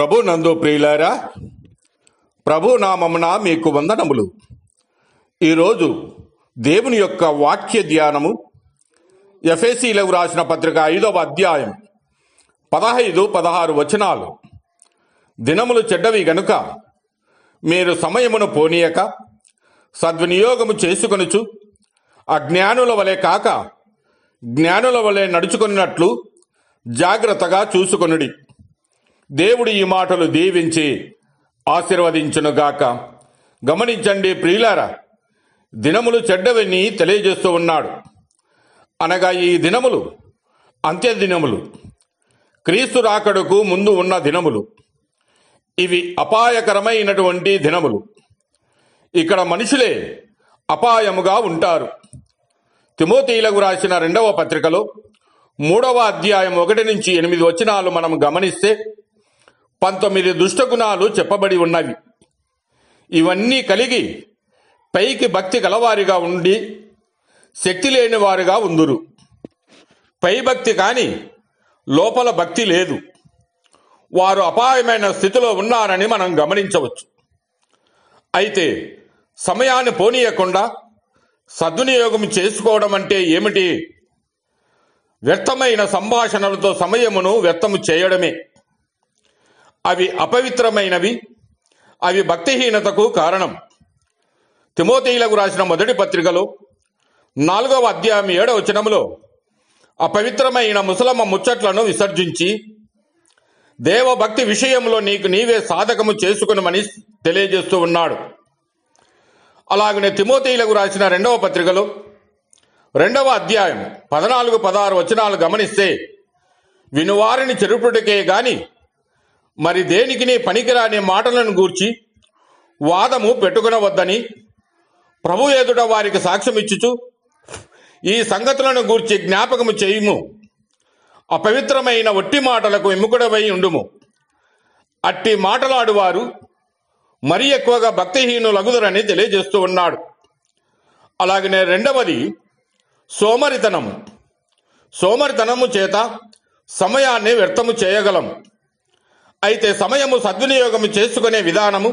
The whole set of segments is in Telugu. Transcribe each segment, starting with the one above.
ప్రభు నందు ప్రియులారా ప్రభు నామమున మీకు వందనములు. ఈరోజు దేవుని యొక్క వాక్య ధ్యానము ఎఫ్ఎసీలకు రాసిన పత్రిక ఐదవ అధ్యాయం పదహైదు పదహారు వచనాలు. దినములు చెడ్డవి గనుక మీరు సమయమును పోనీయక సద్వినియోగము చేసుకొనుచు అజ్ఞానుల వలె కాక జ్ఞానుల వలె నడుచుకున్నట్లు జాగ్రత్తగా చూసుకొనుడి. దేవుడు ఈ మాటలు దీవించి ఆశీర్వదించునుగాక గమనించండి ప్రియులారా దినములు చెడ్డవని తెలియజేస్తూ ఉన్నాడు. అనగా ఈ దినములు అంత్య దినములు క్రీస్తు రాకడకు ముందు ఉన్న దినములు. ఇవి అపాయకరమైనటువంటి దినములు. ఇక్కడ మనుషులే అపాయముగా ఉంటారు. తిమోతీలకు రాసిన రెండవ పత్రికలో మూడవ అధ్యాయం ఒకటి నుంచి ఎనిమిది వచనాలు మనం గమనిస్తే పంతొమ్మిది దుష్టగుణాలు చెప్పబడి ఉన్నవి. ఇవన్నీ కలిగి పైకి భక్తి గలవారిగా ఉండి శక్తి లేని వారుగా ఉందురు. పై భక్తి కాని లోపల భక్తి లేదు. వారు అపాయమైన స్థితిలో ఉన్నారని మనం గమనించవచ్చు. అయితే సమయాన్ని పోనీయకుండా సద్వినియోగం చేసుకోవడం అంటే ఏమిటి? వ్యర్థమైన సంభాషణలతో సమయమును వ్యర్థము చేయడమే. అవి అపవిత్రమైనవి అవి భక్తిహీనతకు కారణం. తిమోతీలకు రాసిన మొదటి పత్రికలో నాలుగవ అధ్యాయం ఏడవ వచనములో అపవిత్రమైన ముసలమ్మ ముచ్చట్లను విసర్జించి దేవభక్తి విషయంలో నీకు నీవే సాధకము చేసుకునమని తెలియజేస్తూ ఉన్నాడు. అలాగనే తిమోతీలకు రాసిన రెండవ పత్రికలో రెండవ అధ్యాయం పద్నాలుగు పదహారు వచనాలు గమనిస్తే వినువారిని చెరుపుటకే గాని మరి దేనికి నీ పనికిరాని మాటలను గూర్చి వాదము పెట్టుకునవద్దని ప్రభు ఎదుట వారికి సాక్ష్యం ఇచ్చుచు ఈ సంగతులను గూర్చి జ్ఞాపకము చేయుము. అపవిత్రమైన ఒట్టి మాటలకు ఎముకుడవై ఉండుము. అట్టి మాటలాడువారు మరీ ఎక్కువగా భక్తిహీనులగుదరని తెలియజేస్తూ ఉన్నాడు. అలాగనే రెండవది సోమరితనము. సోమరితనము చేత సమయాన్ని వ్యర్థము చేయగలం అయితే సమయము సద్వినియోగము చేసుకునే విధానము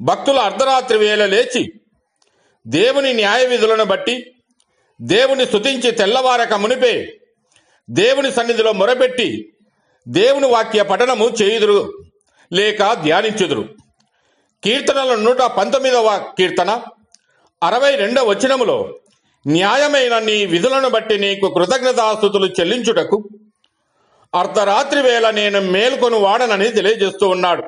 భక్తుల అర్ధరాత్రి వేళ లేచి దేవుని న్యాయ విధులను బట్టి దేవుని స్తుతించి తెల్లవారక మునిపే దేవుని సన్నిధిలో మొరపెట్టి దేవుని వాక్య పఠనము చేయుదురు లేక ధ్యానించుదురు. కీర్తనల నూట పంతొమ్మిదవ కీర్తన అరవై రెండవ వచనములో న్యాయమైన నీ విధులను బట్టి నీకు కృతజ్ఞతాస్థుతులు చెల్లించుటకు అర్ధరాత్రి వేళ నేను మేల్కొని వాడనని తెలియజేస్తూ ఉన్నాడు.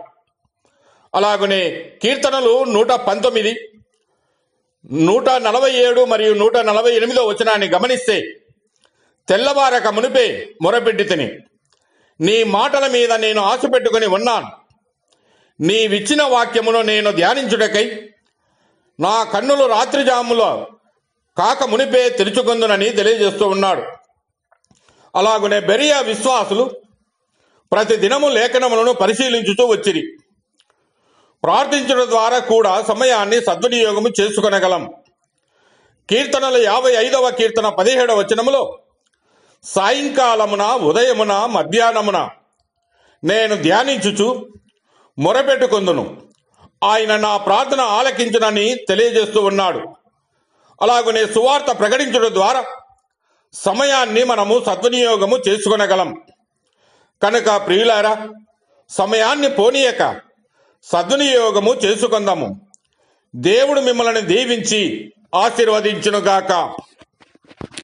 అలాగనే కీర్తనలు నూట పంతొమ్మిది నూట నలభై ఏడు మరియు నూట నలభై ఎనిమిదో వచనాన్ని గమనిస్తే తెల్లవారక మునిపే మొరపెట్టి తిని నీ మాటల మీద నేను ఆశ పెట్టుకుని ఉన్నాను. నీవిచ్చిన వాక్యమును నేను ధ్యానించుటకై నా కన్నులు రాత్రి జాములో కాక మునిపే తెరుచుకుందునని తెలియజేస్తూ ఉన్నాడు. అలాగనే బెరియా విశ్వాసులు ప్రతి దినము లేఖనములను పరిశీలించుతూ వచ్చిరి. ప్రార్థించడం ద్వారా కూడా సమయాన్ని సద్వినియోగము చేసుకొనగలం. కీర్తనల యాభై ఐదవ కీర్తన పదిహేడవ వచనములో సాయంకాలమున ఉదయమున మధ్యాహ్నమున నేను ధ్యానించుచు మొరపెట్టుకుందును. ఆయన నా ప్రార్థన ఆలకించునని తెలియజేస్తూ ఉన్నాడు. అలాగనే సువార్త ప్రకటించడం ద్వారా సమయాన్ని మనము సద్వినియోగము చేసుకొనగలం. కనుక ప్రియులారా సమయాన్ని పోనీయక సద్వినియోగము చేసుకుందాము. దేవుడు మిమ్మల్ని దీవించి ఆశీర్వదించునుగాక.